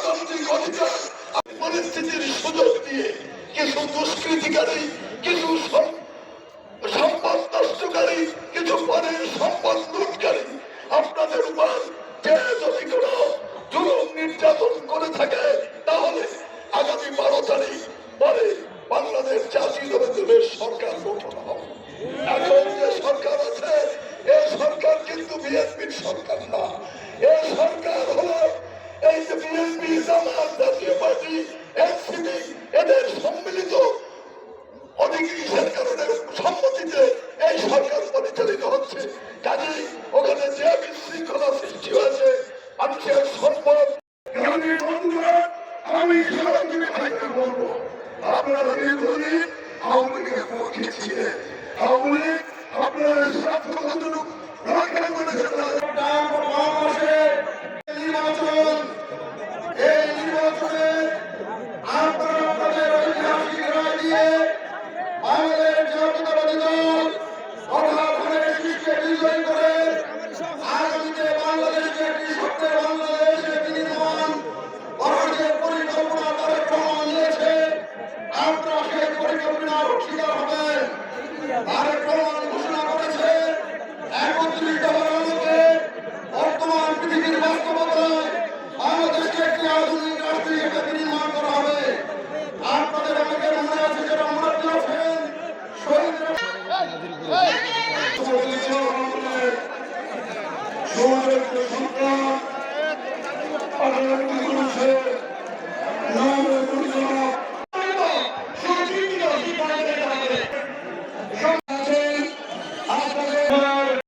গণতান্ত্রিক অধিকার পরিস্থিতির সুযোগ দিয়ে কিছু দুষ্কৃতিকারী, কিছু সম্পদ নষ্টকারী, কিছু পরে সম্পদ লুটকারী, আপনাদের উপর যে যদি কোনো জুলুম নির্যাতন করে থাকে, তাহলে আগামী বারো তারিখ পরে বাংলাদেশ জাতীয় দলের সরকার গঠন হবে। এখন যে সরকার আছে এই সরকার কিন্তু বিএনপির সরকার না। এই সরকার অধিকাংশের কারণে সম্মতিতে এই সরকার পরিচালিত মানুষের বলব। আপনারা দীর্ঘদিন আওয়ামী লীগের পক্ষে ছিলেন আওয়ামী আপনারা সেই পরিকল্পনার অংশীদার হবেন তাদের প্রমাণ ঘোষণা করেছে, একত্রিশ দফার আলোকে বর্তমান পৃথিবীর বাস্তবতায় বাংলাদেশকে একটি আধুনিক রাষ্ট্র হিসেবে বিনির্মাণ করা হবে।